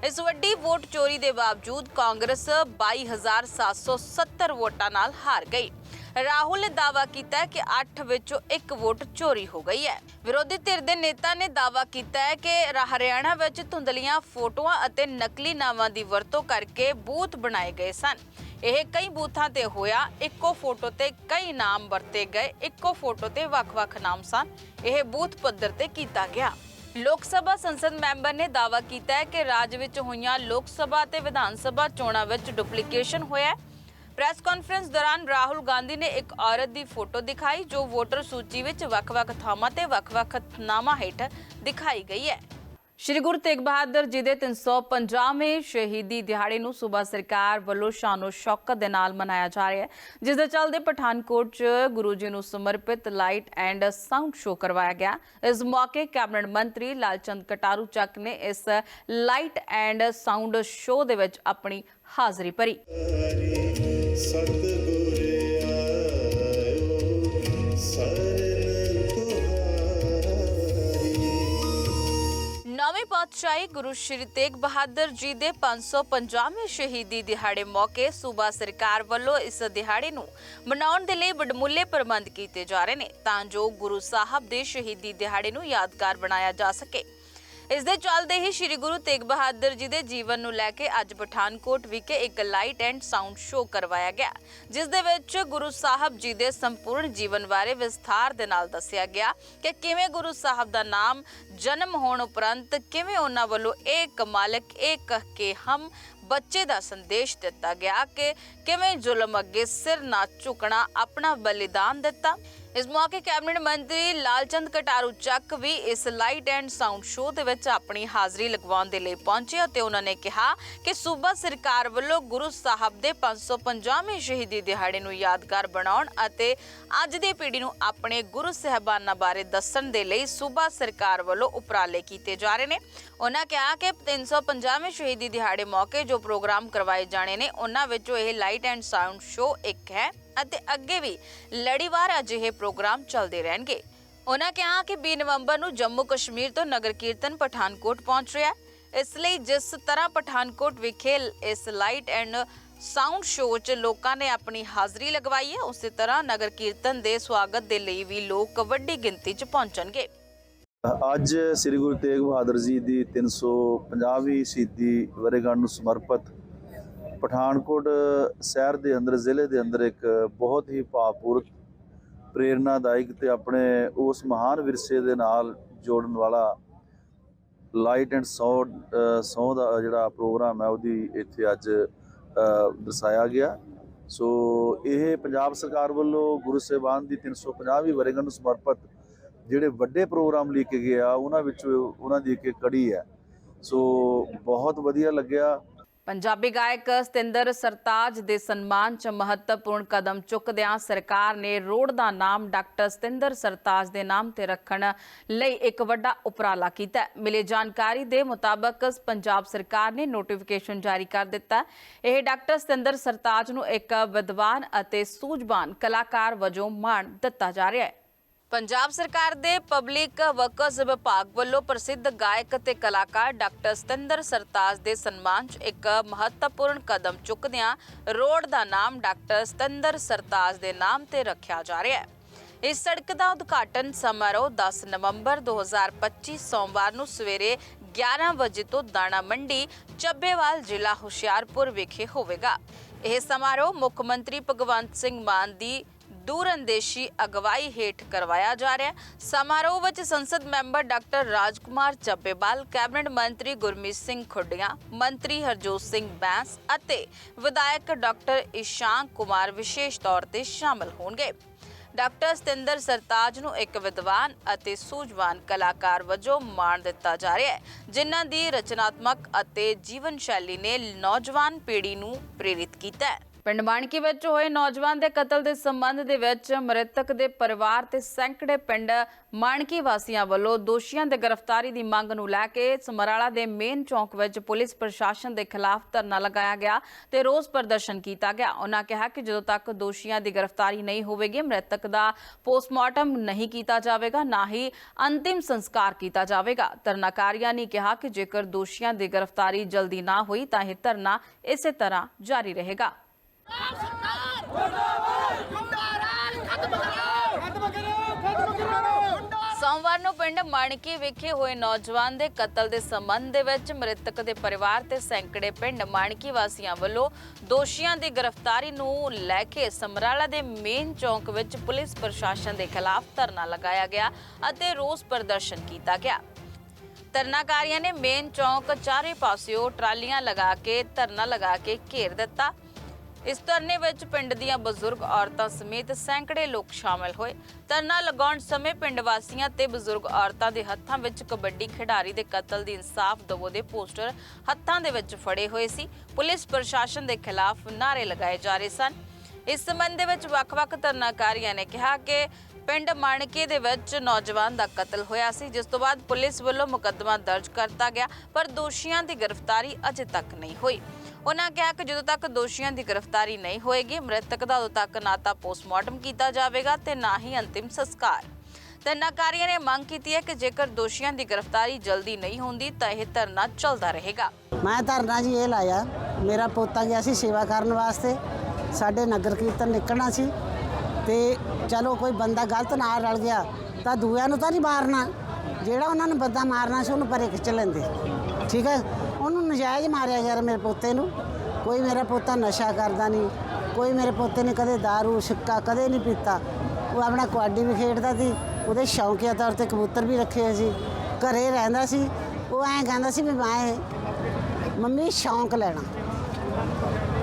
ਇਸ ਵੱਡੀ ਵੋਟ ਚੋਰੀ ਦੇ ਬਾਵਜੂਦ ਕਾਂਗਰਸ 22770 ਵੋਟਾਂ ਨਾਲ ਹਾਰ ਗਈ। ਰਾਹੁਲ ਨੇ ਦਾਅਵਾ ਕੀਤਾ ਕਿ 8 ਵਿੱਚੋਂ ਇੱਕ ਵੋਟ ਚੋਰੀ ਹੋ ਗਈ ਹੈ। ਵਿਰੋਧੀ ਧਿਰ ਦੇ ਨੇਤਾ ਨੇ ਦਾਅਵਾ ਕੀਤਾ ਹੈ ਕਿ ਹਰਿਆਣਾ ਵਿੱਚ ਧੁੰਦਲੀਆਂ ਫੋਟੋਆਂ ਅਤੇ ਨਕਲੀ ਨਾਵਾਂ ਦੀ ਵਰਤੋਂ ਕਰਕੇ ਬੂਥ ਬਣਾਏ ਗਏ ਸਨ। ਇਹ ਕਈ ਬੂਥਾਂ ਤੇ ਹੋਇਆ। ਇੱਕੋ ਫੋਟੋ ਤੇ ਕਈ ਨਾਮ ਵਰਤੇ ਗਏ। ਇੱਕੋ ਫੋਟੋ ਤੇ ਵੱਖ-ਵੱਖ ਨਾਮ ਸਨ। ਇਹ ਬੂਥ ਪੱਧਰ ਤੇ ਕੀਤਾ ਗਿਆ। ਲੋਕ ਸਭਾ ਸੰਸਦ ਮੈਂਬਰ ਨੇ ਦਾਅਵਾ ਕੀਤਾ ਹੈ ਕਿ ਰਾਜ ਵਿੱਚ ਹੋਈਆਂ ਲੋਕ ਸਭਾ ਤੇ ਵਿਧਾਨ ਸਭਾ ਚੋਣਾਂ ਵਿੱਚ ਡੁਪਲੀਕੇਸ਼ਨ ਹੋਇਆ ਪ੍ਰੈਸ ਕਾਨਫਰੰਸ ਦੌਰਾਨ ਰਾਹੁਲ ਗਾਂਧੀ ਨੇ ਇੱਕ ਔਰਤ ਦੀ ਫੋਟੋ ਦਿਖਾਈ, ਜੋ ਵੋਟਰ ਸੂਚੀ ਵਿੱਚ ਵੱਖ-ਵੱਖ ਥਾਵਾਂ ਤੇ ਵੱਖ-ਵੱਖ ਨਾਮਾਂ ਹੇਠ ਦਿਖਾਈ ਗਈ ਹੈ। ਸ਼੍ਰੀ ਗੁਰੂ ਤੇਗ ਬਹਾਦਰ ਜੀ ਦੇ 350ਵੇਂ ਸ਼ਹੀਦੀ ਦਿਹਾੜੇ ਨੂੰ ਸੂਬਾ ਸਰਕਾਰ ਵੱਲੋਂ ਸ਼ਾਨੋ ਸ਼ੌਕਤ ਦੇ ਨਾਲ ਮਨਾਇਆ ਜਾ ਰਿਹਾ ਹੈ। ਜਿਸ ਦੇ ਚੱਲਦੇ ਪਠਾਨਕੋਟ 'ਚ ਗੁਰੂ ਜੀ ਨੂੰ ਸਮਰਪਿਤ ਲਾਈਟ ਐਂਡ ਸਾਊਂਡ ਸ਼ੋਅ ਕਰਵਾਇਆ ਗਿਆ। ਇਸ ਮੌਕੇ ਕੈਬਨਿਟ ਮੰਤਰੀ ਲਾਲਚੰਦ ਕਟਾਰੂ ਚੱਕ ਨੇ ਇਸ ਲਾਈਟ ਐਂਡ ਸਾਊਂਡ ਸ਼ੋਅ ਦੇ ਵਿੱਚ ਆਪਣੀ ਹਾਜ਼ਰੀ ਭਰੀ। ਸਤਿਗੁਰ ਪਾਤਸ਼ਾਹੀ ਗੁਰੂ ਸ਼੍ਰੀ ਤੇਗ ਬਹਾਦਰ ਜੀ ਦੇ 550ਵੇਂ ਸ਼ਹੀਦੀ ਦਿਹਾੜੇ ਮੌਕੇ ਸੂਬਾ ਸਰਕਾਰ ਵੱਲੋਂ ਇਸ ਦਿਹਾੜੇ ਨੂੰ ਮਨਾਉਣ ਦੇ ਲਈ ਵਡਮੁੱਲੇ ਪ੍ਰਬੰਧ ਕੀਤੇ ਜਾ ਰਹੇ ਨੇ, ਤਾਂ ਜੋ ਗੁਰੂ ਸਾਹਿਬ ਦੇ ਸ਼ਹੀਦੀ ਦਿਹਾੜੇ ਨੂੰ ਯਾਦਗਾਰ ਬਣਾਇਆ ਜਾ ਸਕੇ। ਇਸ ਦੇ ਚੱਲਦੇ ਹੀ ਸ੍ਰੀ ਗੁਰੂ ਤੇਗ ਬਹਾਦਰ ਜੀ ਦੇ ਜੀਵਨ ਨੂੰ ਲੈ ਕੇ ਅੱਜ ਪਠਾਨਕੋਟ ਵਿਖੇ ਇੱਕ ਲਾਈਟ ਐਂਡ ਸਾਊਂਡ ਸ਼ੋਅ ਕਰਵਾਇਆ ਗਿਆ, ਜਿਸ ਦੇ ਵਿੱਚ ਗੁਰੂ ਸਾਹਿਬ ਜੀ ਦੇ ਸੰਪੂਰਨ ਜੀਵਨ ਬਾਰੇ ਵਿਸਥਾਰ ਦੇ ਨਾਲ ਦੱਸਿਆ ਗਿਆ ਕਿ ਕਿਵੇਂ ਗੁਰੂ ਸਾਹਿਬ ਦਾ ਨਾਮ ਜਨਮ ਹੋਣ ਉਪਰੰਤ ਕਿਵੇਂ ਉਹਨਾਂ ਵੱਲੋਂ ਇੱਕ ਮਾਲਕ ਇੱਕ ਕਹਿ ਕੇ ਹਮ ਬੱਚੇ ਦਾ ਸੰਦੇਸ਼ ਦਿੱਤਾ ਗਿਆ ਕਿ ਕਿਵੇਂ ਜ਼ੁਲਮ ਅੱਗੇ ਸਿਰ ਨਾ ਝੁਕਣਾ ਆਪਣਾ ਬਲੀਦਾਨ ਦਿੱਤਾ ਇਸ ਮੌਕੇ ਕੈਬਨਿਟ ਮੰਤਰੀ ਲਾਲਚੰਦ ਕਟਾਰੂ ਚੱਕ ਵੀ ਇਸ ਲਾਈਟ ਐਂਡ ਸਾਊਂਡ ਸ਼ੋਅ ਦੇ ਵਿੱਚ ਆਪਣੀ ਹਾਜ਼ਰੀ ਲਗਵਾਉਣ ਦੇ ਲਈ ਪਹੁੰਚੇ ਅਤੇ ਉਹਨਾਂ ਨੇ ਕਿਹਾ ਕਿ ਸੂਬਾ ਸਰਕਾਰ ਵੱਲੋਂ ਗੁਰੂ ਸਾਹਿਬ ਦੇ 550ਵੇਂ ਸ਼ਹੀਦੀ ਦਿਹਾੜੇ ਨੂੰ ਯਾਦਗਾਰ ਬਣਾਉਣ ਅਤੇ ਅੱਜ ਦੀ ਪੀੜ੍ਹੀ ਨੂੰ ਆਪਣੇ ਗੁਰੂ ਸਹਿਬਾਨਾਂ ਬਾਰੇ ਦੱਸਣ ਦੇ ਲਈ ਸੂਬਾ ਸਰਕਾਰ ਵੱਲੋਂ ਉਪਰਾਲੇ ਕੀਤੇ ਜਾ ਰਹੇ ਨੇ। ਉਹਨਾਂ ਕਿਹਾ ਕਿ 350ਵੇਂ ਸ਼ਹੀਦੀ ਦਿਹਾੜੇ ਮੌਕੇ ਜੋ ਪ੍ਰੋਗਰਾਮ ਕਰਵਾਏ ਜਾਣੇ ਨੇ, ਉਹਨਾਂ ਵਿੱਚੋਂ ਇਹ ਲਾਈਟ ਐਂਡ ਸਾਊਂਡ ਸ਼ੋਅ ਇੱਕ ਹੈ। ਅਤੇ ਅੱਗੇ ਵੀ ਲੜੀਵਾਰ ਅਜਿਹੇ ਪ੍ਰੋਗਰਾਮ ਚੱਲਦੇ ਰਹਿਣਗੇ। ਉਹਨਾਂ ਕਿਹਾ ਕਿ 20 ਨਵੰਬਰ ਨੂੰ ਜੰਮੂ ਕਸ਼ਮੀਰ ਤੋਂ ਨਗਰ ਕੀਰਤਨ ਪਠਾਨਕੋਟ ਪਹੁੰਚ ਰਿਹਾ ਹੈ। ਇਸ ਲਈ ਜਿਸ ਤਰ੍ਹਾਂ ਪਠਾਨਕੋਟ ਵਿਖੇ ਇਸ ਲਾਈਟ ਐਂਡ ਸਾਊਂਡ ਸ਼ੋਅ 'ਚ ਲੋਕਾਂ ਨੇ ਆਪਣੀ ਹਾਜ਼ਰੀ ਲਗਵਾਈ ਹੈ, ਉਸੇ ਤਰ੍ਹਾਂ ਨਗਰ ਕੀਰਤਨ ਦੇ ਸਵਾਗਤ ਦੇ ਲਈ ਵੀ ਲੋਕ ਵੱਡੀ ਗਿਣਤੀ 'ਚ ਪਹੁੰਚਣਗੇ। ਅੱਜ ਸ੍ਰੀ ਗੁਰੂ ਤੇਗ ਬਹਾਦਰ ਜੀ ਦੀ 350ਵੀਂ ਸ਼ਹੀਦੀ ਵਰੇਗੰਢ ਨੂੰ ਸਮਰਪਿਤ ਪਠਾਨਕੋਟ ਸ਼ਹਿਰ ਦੇ ਅੰਦਰ, ਜ਼ਿਲ੍ਹੇ ਦੇ ਅੰਦਰ ਇੱਕ ਬਹੁਤ ਹੀ ਭਾਵਪੂਰਕ ਪ੍ਰੇਰਨਾਦਾਇਕ ਤੇ ਆਪਣੇ ਉਸ ਮਹਾਨ ਵਿਰਸੇ ਦੇ ਨਾਲ ਜੋੜਨ ਵਾਲਾ ਲਾਈਟ ਐਂਡ ਸਾਊਂਡ ਸੌ ਦਾ ਜਿਹੜਾ ਪ੍ਰੋਗਰਾਮ ਹੈ, ਉਹਦੀ ਇੱਥੇ ਅੱਜ ਦਰਸਾਇਆ ਗਿਆ। ਸੋ ਇਹ ਪੰਜਾਬ ਸਰਕਾਰ ਵੱਲੋਂ ਗੁਰੂ ਸਾਹਿਬਾਨ ਦੀ 350ਵੀਂ ਵਰੇਗੰਢ ਨੂੰ ਸਮਰਪਿਤ ਜਿਹੜੇ ਵੱਡੇ ਪ੍ਰੋਗਰਾਮ ਲੈ ਕੇ ਗਏ ਆ, ਉਹਨਾਂ ਵਿੱਚ ਉਹਨਾਂ ਦੀ ਇੱਕ ਕੜੀ ਹੈ। ਸੋ ਬਹੁਤ ਵਧੀਆ ਲੱਗਿਆ। ਪੰਜਾਬੀ ਗਾਇਕ ਸਤਿੰਦਰ ਸਰਤਾਜ ਦੇ ਸਨਮਾਨ 'ਚ ਮਹੱਤਵਪੂਰਨ ਕਦਮ ਚੁੱਕਦਿਆਂ ਸਰਕਾਰ ਨੇ ਰੋਡ ਦਾ ਨਾਮ ਡਾਕਟਰ ਸਤਿੰਦਰ ਸਰਤਾਜ ਦੇ ਨਾਮ ਤੇ ਰੱਖਣ ਲਈ ਇੱਕ ਵੱਡਾ ਉਪਰਾਲਾ ਕੀਤਾ ਹੈ। ਮਿਲੀ ਜਾਣਕਾਰੀ ਦੇ ਮੁਤਾਬਕ ਪੰਜਾਬ ਸਰਕਾਰ ਨੇ ਨੋਟੀਫਿਕੇਸ਼ਨ ਜਾਰੀ ਕਰ ਦਿੱਤਾ ਇਹ ਡਾਕਟਰ ਸਤਿੰਦਰ ਸਰਤਾਜ ਨੂੰ ਇੱਕ ਵਿਦਵਾਨ ਅਤੇ ਸੂਝਵਾਨ ਕਲਾਕਾਰ ਵਜੋਂ ਮਾਣ ਦਿੱਤਾ ਜਾ ਰਿਹਾ ਹੈ ਪੰਜਾਬ ਸਰਕਾਰ ਦੇ ਪਬਲਿਕ ਵਰਕਸ ਵਿਭਾਗ ਵੱਲੋਂ ਪ੍ਰਸਿੱਧ ਗਾਇਕ ਅਤੇ ਕਲਾਕਾਰ ਡਾਕਟਰ ਸਤਿੰਦਰ ਸਰਤਾਜ ਦੇ ਸਨਮਾਨ 'ਚ ਇੱਕ ਮਹੱਤਵਪੂਰਨ ਕਦਮ ਚੁੱਕਦਿਆਂ ਰੋਡ ਦਾ ਨਾਮ ਡਾਕਟਰ ਸਤਿੰਦਰ ਸਰਤਾਜ ਦੇ ਨਾਮ ਤੇ ਰੱਖਿਆ ਜਾ ਰਿਹਾ ਹੈ। ਇਸ ਸੜਕ ਦਾ ਉਦਘਾਟਨ ਸਮਾਰੋਹ 10 ਨਵੰਬਰ 2025 ਸੋਮਵਾਰ ਨੂੰ ਸਵੇਰੇ 11 ਵਜੇ ਤੋਂ ਦਾਣਾ ਮੰਡੀ, ਚੱਬੇਵਾਲ ਜ਼ਿਲ੍ਹਾ ਹੁਸ਼ਿਆਰਪੁਰ ਵਿਖੇ ਹੋਵੇਗਾ। ਇਹ ਸਮਾਰੋਹ ਮੁੱਖ ਮੰਤਰੀ ਭਗਵੰਤ ਸਿੰਘ ਮਾਨ ਦੀ ਦੂਰਅੰਦੇਸ਼ੀ ਅਗਵਾਈ ਹੇਠ ਕਰਵਾਇਆ ਜਾ ਰਿਹਾ ਹੈ। ਸਮਾਰੋਹ ਵਿੱਚ ਸੰਸਦ member doctor Rajkumar Chabbewal, cabinet ਮੰਤਰੀ ਗੁਰਮੀਤ ਸਿੰਘ ਖੁੱਡੀਆਂ, ਮੰਤਰੀ ਹਰਜੋਤ ਸਿੰਘ ਬੈਂਸ ਅਤੇ ਵਿਧਾਇਕ ਡਾਕਟਰ ਇਸ਼ਾਂਕ ਕੁਮਾਰ ਵਿਸ਼ੇਸ਼ ਤੌਰ ਤੇ ਸ਼ਾਮਲ ਹੋਣਗੇ। ਡਾਕਟਰ ਸਤਿੰਦਰ ਸਰਤਾਜ ਨੂੰ ਇੱਕ ਵਿਦਵਾਨ ਅਤੇ ਸੂਝਵਾਨ ਕਲਾਕਾਰ ਵਜੋਂ ਮਾਣ ਦਿੱਤਾ ਜਾ ਰਿਹਾ ਹੈ, ਜਿਨ੍ਹਾਂ ਦੀ ਰਚਨਾਤਮਕ ਅਤੇ ਜੀਵਨ ਸ਼ੈਲੀ ਨੇ ਨੌਜਵਾਨ ਪੀੜ੍ਹੀ ਨੂੰ ਪ੍ਰੇਰਿਤ ਕੀਤਾ ਹੈ। ਪਿੰਡ ਮਾਣਕੀ ਵਿੱਚ ਹੋਏ ਨੌਜਵਾਨ ਦੇ ਕਤਲ ਦੇ ਸੰਬੰਧ ਦੇ ਵਿੱਚ ਮ੍ਰਿਤਕ ਦੇ ਪਰਿਵਾਰ ਤੇ ਸੈਂਕੜੇ ਪਿੰਡ ਮਾਣਕੀ ਵਾਸੀਆਂ ਵੱਲੋਂ ਦੋਸ਼ੀਆਂ ਦੇ ਗ੍ਰਿਫਤਾਰੀ ਦੀ ਮੰਗ ਨੂੰ ਲੈ ਕੇ ਸਮਰਾਲਾ ਦੇ ਮੇਨ ਚੌਂਕ ਵਿੱਚ ਪੁਲਿਸ ਪ੍ਰਸ਼ਾਸਨ ਦੇ ਖਿਲਾਫ ਧਰਨਾ ਲਗਾਇਆ ਗਿਆ ਤੇ ਰੋਸ ਪ੍ਰਦਰਸ਼ਨ ਕੀਤਾ ਗਿਆ। ਉਹਨਾਂ ਕਿਹਾ ਕਿ ਜਦੋਂ ਤੱਕ ਦੋਸ਼ੀਆਂ ਦੀ ਗ੍ਰਿਫਤਾਰੀ ਨਹੀਂ ਹੋਵੇਗੀ, ਮ੍ਰਿਤਕ ਦਾ ਪੋਸਟਮਾਰਟਮ ਨਹੀਂ ਕੀਤਾ ਜਾਵੇਗਾ, ਨਾ ਹੀ ਅੰਤਿਮ ਸੰਸਕਾਰ ਕੀਤਾ ਜਾਵੇਗਾ। ਧਰਨਾਕਾਰੀਆਂ ਨੇ ਕਿਹਾ ਕਿ ਜੇਕਰ ਦੋਸ਼ੀਆਂ ਦੀ ਗ੍ਰਿਫਤਾਰੀ ਜਲਦੀ ਨਾ ਹੋਈ ਤਾਂ ਇਹ ਧਰਨਾ ਇਸੇ ਤਰ੍ਹਾਂ ਜਾਰੀ ਰਹੇਗਾ। ਸੋਮਵਾਰ ਨੂੰ ਪਿੰਡ ਮਾਣਕੀ ਵਿਖੇ ਹੋਏ ਨੌਜਵਾਨ ਦੇ ਕਤਲ ਦੇ ਸੰਬੰਧ ਦੇ ਵਿੱਚ ਮ੍ਰਿਤਕ ਦੇ ਪਰਿਵਾਰ ਤੇ ਸੈਂਕੜੇ ਪਿੰਡ ਮਾਣਕੀ ਵਾਸੀਆਂ ਵੱਲੋਂ ਦੋਸ਼ੀਆਂ ਦੀ ਗ੍ਰਿਫਤਾਰੀ ਨੂੰ ਲੈ ਕੇ ਸਮਰਾਲਾ ਦੇ ਮੇਨ ਚੌਂਕ ਵਿੱਚ ਪੁਲਿਸ ਪ੍ਰਸ਼ਾਸਨ ਦੇ ਖਿਲਾਫ ਧਰਨਾ ਲਗਾਇਆ ਗਿਆ ਅਤੇ ਰੋਸ ਪ੍ਰਦਰਸ਼ਨ ਕੀਤਾ ਗਿਆ। ਧਰਨਾਕਾਰੀਆਂ ਨੇ ਮੇਨ ਚੌਂਕ ਚਾਰੇ ਪਾਸਿਓਂ ਟਰਾਲੀਆਂ ਲਗਾ ਕੇ ਧਰਨਾ ਲਗਾ ਕੇ ਘੇਰ ਦਿੱਤਾ ਇਸ ਧਰਨੇ ਵਿੱਚ ਪਿੰਡ ਦੀਆਂ ਬਜ਼ੁਰਗ ਔਰਤਾਂ ਸਮੇਤ ਸੈਂਕੜੇ ਲੋਕ ਸ਼ਾਮਲ ਹੋਏ। ਧਰਨਾ ਲਗਾਉਣ ਸਮੇਂ ਪਿੰਡ ਵਾਸੀਆਂ ਤੇ ਬਜ਼ੁਰਗ ਔਰਤਾਂ ਦੇ ਹੱਥਾਂ ਵਿੱਚ ਕਬੱਡੀ ਖਿਡਾਰੀ ਦੇ ਕਤਲ ਦੀ ਇਨਸਾਫ ਦਵੋ ਦੇ ਪੋਸਟਰ ਹੱਥਾਂ ਦੇ ਵਿੱਚ ਫੜੇ ਹੋਏ ਸੀ। ਪੁਲਿਸ ਪ੍ਰਸ਼ਾਸਨ ਦੇ ਖਿਲਾਫ ਨਾਅਰੇ ਲਗਾਏ ਜਾ ਰਹੇ ਸਨ। ਇਸ ਸੰਬੰਧ ਦੇ ਵਿੱਚ ਵੱਖ-ਵੱਖ ਧਰਨਾਕਾਰੀਆਂ ਨੇ ਕਿਹਾ ਕਿ ਪਿੰਡ ਮਾਣਕੇ ਦੇ ਵਿੱਚ ਨੌਜਵਾਨ ਦਾ ਕਤਲ ਹੋਇਆ ਸੀ, ਜਿਸ ਤੋਂ ਬਾਅਦ ਪੁਲਿਸ ਵੱਲੋਂ ਮੁਕੱਦਮਾ ਦਰਜ ਕਰਤਾ ਗਿਆ, ਪਰ ਦੋਸ਼ੀਆਂ ਦੀ ਗ੍ਰਿਫਤਾਰੀ ਅਜੇ ਤੱਕ ਨਹੀਂ ਹੋਈ। ਉਹਨਾਂ ਕਿਹਾ ਕਿ ਜਦੋਂ ਤੱਕ ਦੋਸ਼ੀਆਂ ਦੀ ਗ੍ਰਿਫਤਾਰੀ ਨਹੀਂ ਹੋਏਗੀ, ਮ੍ਰਿਤਕ ਦਾ ਉਦੋਂ ਤੱਕ ਨਾ ਤਾਂ ਪੋਸਟਮਾਰਟਮ ਕੀਤਾ ਜਾਵੇਗਾ ਤੇ ਨਾ ਹੀ ਅੰਤਿਮ ਸੰਸਕਾਰ। ਤੇ ਨੇ ਮੰਗ ਕੀਤੀ ਹੈ ਕਿ ਜੇਕਰ ਦੋਸ਼ੀਆਂ ਦੀ ਗ੍ਰਿਫਤਾਰੀ ਜਲਦੀ ਨਹੀਂ ਹੁੰਦੀ, ਤਾਂ ਇਹ ਧਰਨਾ ਚੱਲਦਾ ਰਹੇਗਾ। ਮੈਂ ਧਰਨਾ ਜੀ ਇਹ ਲਾਇਆ, ਮੇਰਾ ਪੋਤਾ ਗਿਆ ਸੀ ਸੇਵਾ ਕਰਨ ਵਾਸਤੇ, ਸਾਡੇ ਨਗਰ ਕੀਰਤਨ ਨਿਕਲਣਾ ਸੀ, ਤੇ ਚਲੋ ਕੋਈ ਬੰਦਾ ਗਲਤ ਨਾਲ ਰਲ ਗਿਆ, ਤਾਂ ਦੂਆਂ ਨੂੰ ਤਾਂ ਨਹੀਂ ਮਾਰਨਾ। ਜਿਹੜਾ ਉਹਨਾਂ ਨੂੰ ਬੰਦਾ ਮਾਰਨਾ ਸੀ, ਉਹਨੂੰ ਪਰੇ ਖਿੱਚ ਲੈਂਦੇ। ਠੀਕ ਹੈ? ਉਹਨੂੰ ਨਜਾਇਜ਼ ਮਾਰਿਆ ਯਾਰ ਮੇਰੇ ਪੋਤੇ ਨੂੰ। ਕੋਈ ਮੇਰਾ ਪੋਤਾ ਨਸ਼ਾ ਕਰਦਾ ਨਹੀਂ। ਕੋਈ ਮੇਰੇ ਪੋਤੇ ਨੇ ਕਦੇ दारू, ਸਿੱਕਾ ਕਦੇ ਨਹੀਂ ਪੀਤਾ। ਉਹ ਆਪਣਾ ਕੁਆਡੀ ਵੀ ਖੇਡਦਾ ਸੀ। ਉਹਦੇ ਸ਼ੌਂਕੀਆ ਤੌਰ ਤੇ ਕਬੂਤਰ ਵੀ ਰੱਖੇ ਹੋਏ ਸੀ। ਘਰੇ ਰਹਿੰਦਾ ਸੀ। ਉਹ ਐਂ ਕਹਿੰਦਾ ਸੀ ਵੀ ਮੈਂ ਮੰਮੀ ਸ਼ੌਂਕ ਲੈਣਾ।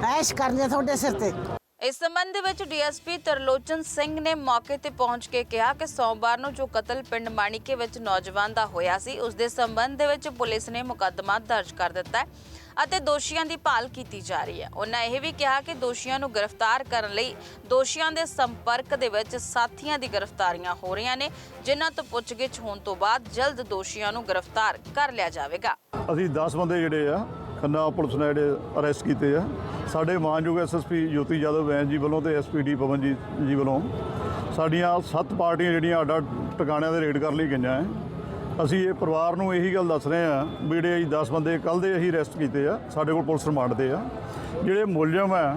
ਐਸ਼ ਕਰਨੀ ਤੁਹਾਡੇ ਸਿਰ ਤੇ। ਇਸ ਸੰਬੰਧ ਵਿੱਚ ਡੀਐਸਪੀ ਤਰਲੋਚਨ ਸਿੰਘ ਨੇ ਮੌਕੇ ਤੇ ਪਹੁੰਚ ਕੇ ਕਿਹਾ ਕਿ ਸੋਮਵਾਰ ਨੂੰ ਜੋ ਕਤਲ ਪਿੰਡ ਮਾਣੀਕੇ ਵਿੱਚ ਨੌਜਵਾਨ ਦਾ ਹੋਇਆ ਸੀ, ਉਸ ਦੇ ਸੰਬੰਧ ਦੇ ਵਿੱਚ ਪੁਲਿਸ ਨੇ ਮੁਕੱਦਮਾ ਦਰਜ ਕਰ ਦਿੱਤਾ ਹੈ ਅਤੇ ਦੋਸ਼ੀਆਂ ਦੀ ਭਾਲ ਕੀਤੀ ਜਾ ਰਹੀ ਹੈ। ਉਹਨਾਂ ਇਹ ਵੀ ਕਿਹਾ ਕਿ ਦੋਸ਼ੀਆਂ ਨੂੰ ਗ੍ਰਿਫਤਾਰ ਕਰਨ ਲਈ ਦੋਸ਼ੀਆਂ ਦੇ ਸੰਪਰਕ ਦੇ ਵਿੱਚ ਸਾਥੀਆਂ ਦੀ ਗ੍ਰਿਫਤਾਰੀਆਂ ਹੋ ਰਹੀਆਂ ਨੇ, ਜਿਨ੍ਹਾਂ ਤੋਂ ਪੁੱਛਗਿੱਛ ਹੋਣ ਤੋਂ ਬਾਅਦ ਜਲਦ ਦੋਸ਼ੀਆਂ ਨੂੰ ਗ੍ਰਿਫਤਾਰ ਕਰ ਲਿਆ ਜਾਵੇਗਾ। ਅਸੀਂ 10 ਬੰਦੇ ਜਿਹੜੇ ਆ ਖੰਨਾ ਪੁਲਿਸ ਨੇ ਜਿਹੜੇ ਅਰੈਸਟ ਕੀਤੇ ਆ। ਸਾਡੇ ਮਾਨਯੋਗ ਐਸਐਸਪੀ ਜੋਤੀ ਯਾਦਵ ਵੈਨ ਜੀ ਵੱਲੋਂ ਤੇ ਐਸਪੀਡੀ ਪਵਨ ਜੀ ਜੀ ਵੱਲੋਂ ਸਾਡੀਆਂ ਸੱਤ ਪਾਰਟੀਆਂ ਜਿਹੜੀਆਂ ਅੱਡ ਟਿਕਾਣਿਆਂ ਦੇ ਰੇਡ ਕਰ ਲਈ ਗਈਆਂ ਹੈ ਅਸੀਂ ਇਹ ਪਰਿਵਾਰ ਨੂੰ ਇਹੀ ਗੱਲ ਦੱਸ ਰਹੇ ਆ ਵੀ ਜਿਹੜੇ ਅਸੀਂ 10 ਬੰਦੇ ਕੱਲ ਦੇ ਅਸੀਂ ਅਰੈਸਟ ਕੀਤੇ ਆ, ਸਾਡੇ ਕੋਲ ਪੁਲਿਸ ਰਿਮਾਂਡ ਤੇ ਆ। ਜਿਹੜੇ ਮੁਲਜ਼ਮ ਆ,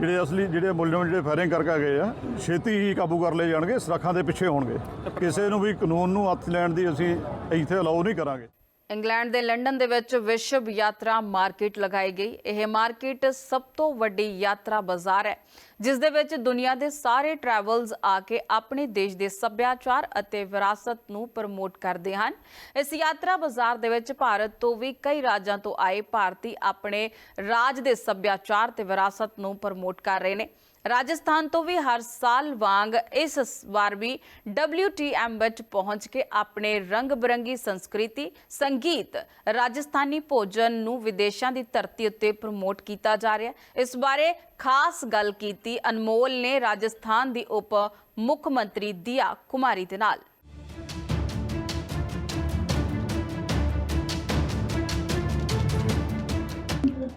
ਜਿਹੜੇ ਅਸਲੀ ਜਿਹੜੇ ਮੁਲਜ਼ਮ ਜਿਹੜੇ ਫਾਇਰਿੰਗ ਕਰਕੇ ਗਏ ਆ, ਛੇਤੀ ਹੀ ਕਾਬੂ ਕਰ ਲਏ ਜਾਣਗੇ ਸਰਾਖਾਂ ਦੇ ਪਿੱਛੇ ਹੋਣਗੇ। ਕਿਸੇ ਨੂੰ ਵੀ ਕਾਨੂੰਨ ਨੂੰ ਹੱਥ ਲੈਣ ਦੀ ਅਸੀਂ ਇੱਥੇ ਅਲਾਉ ਨਹੀਂ ਕਰਾਂਗੇ। ਇੰਗਲੈਂਡ ਦੇ ਲੰਡਨ ਦੇ ਵਿੱਚ ਵਿਸ਼ਵ ਯਾਤਰਾ ਮਾਰਕੀਟ ਲਗਾਈ ਗਈ। ਇਹ ਮਾਰਕੀਟ ਸਭ ਤੋਂ ਵੱਡੀ ਯਾਤਰਾ ਬਾਜ਼ਾਰ ਹੈ, ਜਿਸ ਦੇ ਵਿੱਚ ਦੁਨੀਆ ਦੇ ਸਾਰੇ ਟਰੈਵਲਸ ਆ ਕੇ ਆਪਣੇ ਦੇਸ਼ ਦੇ ਸੱਭਿਆਚਾਰ ਅਤੇ ਵਿਰਾਸਤ ਨੂੰ ਪ੍ਰਮੋਟ ਕਰਦੇ ਹਨ। ਇਸ ਯਾਤਰਾ ਬਾਜ਼ਾਰ ਦੇ ਵਿੱਚ ਭਾਰਤ ਤੋਂ ਵੀ ਕਈ ਰਾਜਾਂ ਤੋਂ ਆਏ ਭਾਰਤੀ ਆਪਣੇ ਰਾਜ ਦੇ ਸੱਭਿਆਚਾਰ ਤੇ ਵਿਰਾਸਤ ਨੂੰ ਪ੍ਰਮੋਟ ਕਰ ਰਹੇ ਨੇ। ਰਾਜਸਥਾਨ ਤੋਂ ਵੀ ਹਰ ਸਾਲ ਵਾਂਗ ਇਸ ਵਾਰ ਵੀ WTM ਵਿੱਚ ਪਹੁੰਚ ਕੇ ਆਪਣੇ ਰੰਗ ਬਰੰਗੀ ਸੰਸਕ੍ਰਿਤੀ, ਸੰਗੀਤ, ਰਾਜਸਥਾਨੀ ਭੋਜਨ ਨੂੰ ਵਿਦੇਸ਼ਾਂ ਦੀ ਧਰਤੀ ਉੱਤੇ ਪ੍ਰਮੋਟ ਕੀਤਾ ਜਾ ਰਿਹਾ ਹੈ। ਇਸ ਬਾਰੇ ਖਾਸ ਗੱਲ ਕੀਤੀ ਅਨਮੋਲ ਨੇ ਰਾਜਸਥਾਨ ਦੀ ਉਪ ਮੁੱਖ ਮੰਤਰੀ ਦੀਆ ਕੁਮਾਰੀ ਦੇ ਨਾਲ।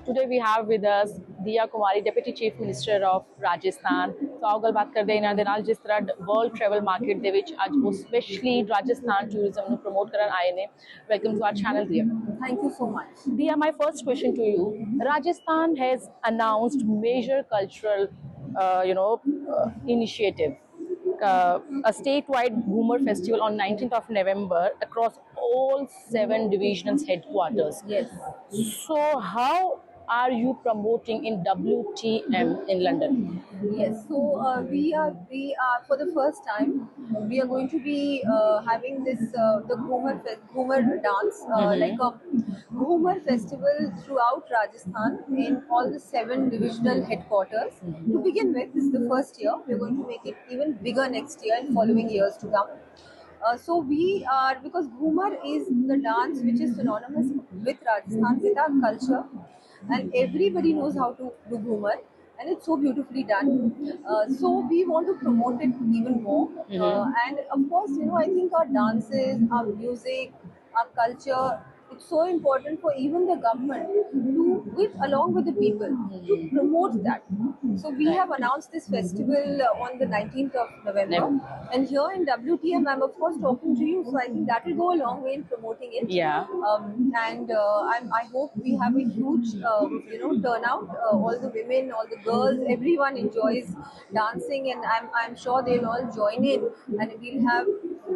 Today we have with us Diya Kumari, Deputy Chief Minister of Rajasthan. ਸੋ ਆਓ ਗੱਲਬਾਤ ਕਰਦੇ ਹਾਂ ਇਹਨਾਂ ਦੇ ਨਾਲ ਜਿਸ ਤਰ੍ਹਾਂ ਵਰਲਡ ਟਰੈਵਲ ਮਾਰਕੀਟ ਦੇ ਵਿੱਚ ਅੱਜ ਉਹ ਸਪੈਸ਼ਲੀ ਰਾਜਸਥਾਨ ਟੂਰਿਜ਼ਮ ਨੂੰ ਪ੍ਰਮੋਟ ਕਰਨ ਆਏ ਨੇ welcome to our channel Diya. Thank you so much. Diya, my first question to you. Rajasthan has announced major cultural, uh, you know, uh, initiative. Uh, a statewide Boomer festival on 19th of November across all seven divisions headquarters. Yes. So, how are you promoting in WTM in London? Yes. So uh, we are we are for the first time we are going to be uh, having this uh, the fe- Ghumar dance uh, like a Ghumar festival throughout Rajasthan in all the seven divisional headquarters. To begin with, this is the first year. We're going to make it even bigger next year and following years to come. Uh, so we are because Ghumar is the dance which is synonymous with Rajasthan, with our culture, and everybody knows how to do Ghumar, and it's so beautifully done. Uh, so we want to promote it even more, uh, and of course, you know, I think our dances, our music, our culture. It's so important for even the government to, with along with the people, to promote that. So we have announced this festival uh, on the 19th of November, and here in WTM, I'm of course talking to you, so I think that will go a long way in promoting it. Yeah. Um, and uh, I'm, I hope we have a huge, um, you know, turnout. Uh, all the women, all the girls, everyone enjoys dancing, and I'm, I'm sure they'll all join in, and we'll have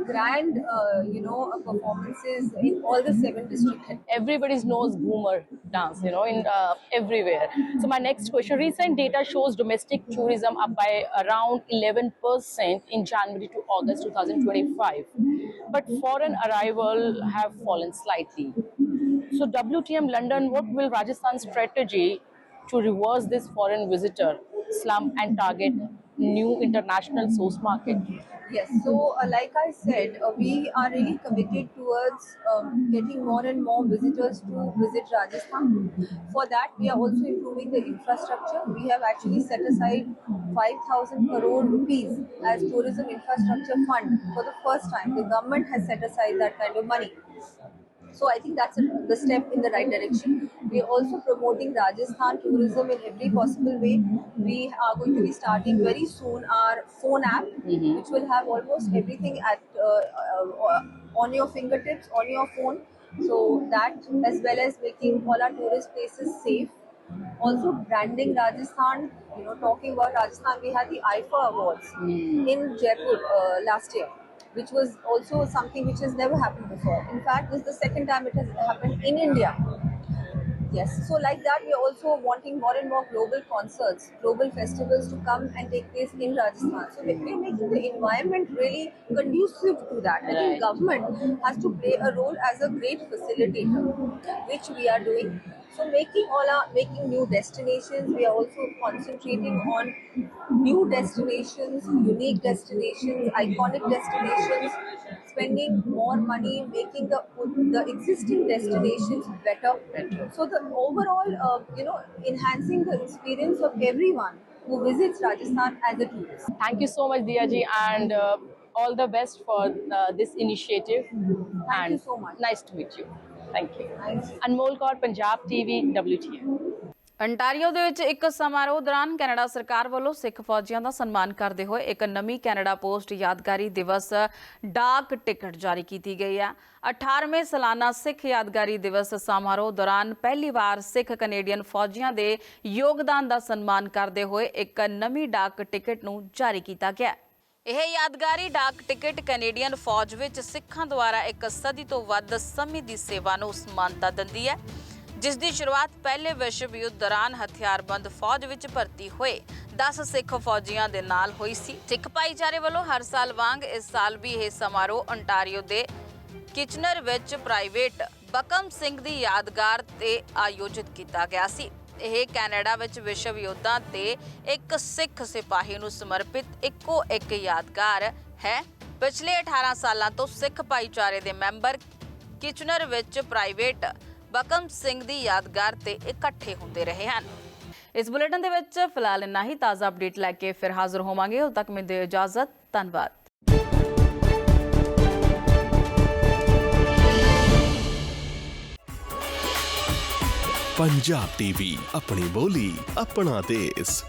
grand, uh, you know, uh, performances in all the seven districts. Everybody knows Boomer dance, you know, in uh, everywhere. So my next question: Recent data shows domestic tourism up by around 11% in January to August 2025, but foreign arrival have fallen slightly. So WTM London, what will Rajasthan's strategy to reverse this foreign visitor slump and target new international source market? Yes, so uh, like I said, uh, we are really committed towards um, getting more and more visitors to visit Rajasthan. For that, we are also improving the infrastructure. We have actually set aside 5,000 crore rupees as tourism infrastructure fund for the first time. The government has set aside that kind of money. So I think that's a, the step in the right direction. We are also promoting Rajasthan tourism in every possible way. We are going to be starting very soon our phone app, which will have almost everything at uh, uh, on your fingertips, on your phone. So that, as well as making all our tourist places safe. Also branding Rajasthan. You know, talking about Rajasthan, we had the IFA Awards in Jaipur uh, last year which was also something which has never happened before. In fact, this is the second time it has happened in India. Yes, so like that, we are also wanting more and more global concerts, global festivals to come and take place in Rajasthan. So we- we're making the environment really conducive to that. I think government has to play a role as a great facilitator, which we are doing. So making all our making new destinations, we are also concentrating on new destinations, unique destinations, iconic destinations, spending more money making the the existing destinations better. So the overall, uh, you know, enhancing the experience of everyone who visits Rajasthan as a tourist. Thank you so much, Diya ji, and uh, all the best for uh, this initiative. Thank and you so much. Nice to meet you. Thank you. Thanks. Anmol Kaur, Punjab TV, Ontario ਦੇ ਵਿੱਚ ਇੱਕ ਸਮਾਰੋਹ ਦੌਰਾਨ ਕੈਨੇਡਾ ਸਰਕਾਰ ਵੱਲੋਂ ਸਿੱਖ ਫੌਜੀਆਂ ਦਾ ਸਨਮਾਨ ਕਰਦੇ ਹੋਏ ਇੱਕ ਨਵੀਂ ਕੈਨੇਡਾ ਪੋਸਟ ਯਾਦਗਾਰੀ ਦਿਵਸ ਡਾਕ ਟਿਕਟ ਜਾਰੀ ਕੀਤੀ ਗਈ ਹੈ 18ਵੇਂ ਸਾਲਾਨਾ ਸਿੱਖ ਯਾਦਗਾਰੀ ਦਿਵਸ ਸਮਾਰੋਹ ਦੌਰਾਨ ਪਹਿਲੀ ਵਾਰ ਸਿੱਖ ਕੈਨੇਡੀਅਨ ਫੌਜੀਆਂ ਦੇ ਯੋਗਦਾਨ ਦਾ ਸਨਮਾਨ ਕਰਦੇ ਹੋਏ ਇੱਕ ਨਵੀਂ ਡਾਕ ਟਿਕਟ ਨੂੰ ਜਾਰੀ ਕੀਤਾ ਗਿਆ ਇਹ ਯਾਦਗਾਰੀ ਡਾਕ ਟਿਕਟ ਕੈਨੇਡੀਅਨ ਫੌਜ ਵਿੱਚ ਸਿੱਖਾਂ ਦੁਆਰਾ ਇੱਕ ਸਦੀ ਤੋਂ ਵੱਧ ਸਮੇਂ ਦੀ ਸੇਵਾ ਨੂੰ ਸਮਾਨਤਾ ਦਿੰਦੀ ਹੈ, ਜਿਸ ਦੀ ਸ਼ੁਰੂਆਤ ਪਹਿਲੇ ਵਿਸ਼ਵ ਯੁੱਧ ਦੌਰਾਨ ਹਥਿਆਰਬੰਦ ਫੌਜ ਵਿੱਚ ਭਰਤੀ ਹੋਏ 10 ਸਿੱਖ ਫੌਜੀਆਂ ਦੇ ਨਾਲ ਹੋਈ ਸੀ। ਸਿੱਖ ਭਾਈਚਾਰੇ ਵੱਲੋਂ ਹਰ ਸਾਲ ਵਾਂਗ ਇਸ ਸਾਲ ਵੀ ਇਹ ਸਮਾਰੋਹ ਅੰਟਾਰੀਓ ਦੇ ਕਿਚਨਰ ਵਿੱਚ ਪ੍ਰਾਈਵੇਟ ਬਕਮ ਸਿੰਘ ਦੀ ਯਾਦਗਾਰ ਤੇ ਆਯੋਜਿਤ ਕੀਤਾ ਗਿਆ ਸੀ। ਇਹ ਕੈਨੇਡਾ ਵਿੱਚ ਵਿਸ਼ਵ ਯੁੱਧਾਂ ਤੇ ਇੱਕ ਸਿੱਖ ਸਿਪਾਹੀ ਨੂੰ ਸਮਰਪਿਤ ਇੱਕੋ ਇੱਕ ਯਾਦਗਾਰ ਹੈ। ਪਿਛਲੇ 18 ਸਾਲਾਂ ਤੋਂ ਸਿੱਖ ਭਾਈਚਾਰੇ ਦੇ ਮੈਂਬਰ ਕਿਚਨਰ ਵਿੱਚ ਪ੍ਰਾਈਵੇਟ ਬਕਮ ਸਿੰਘ ਦੀ ਯਾਦਗਾਰ ਤੇ ਇਕੱਠੇ ਹੁੰਦੇ ਰਹੇ ਹਨ। ਇਸ ਬੁਲੇਟਿਨ ਦੇ ਵਿੱਚ ਫਿਲਹਾਲ ਇੰਨਾ ਹੀ। ਤਾਜ਼ਾ ਅਪਡੇਟ ਲੈ ਕੇ ਫਿਰ ਹਾਜ਼ਰ ਹੋਵਾਂਗੇ। ਉਦੋਂ ਤੱਕ ਮੈਨੂੰ ਦਿਓ ਇਜਾਜ਼ਤ। ਧੰਨਵਾਦ। ਪੰਜਾਬ ਟੀਵੀ ਆਪਣੀ ਬੋਲੀ ਆਪਣਾ ਦੇਸ਼।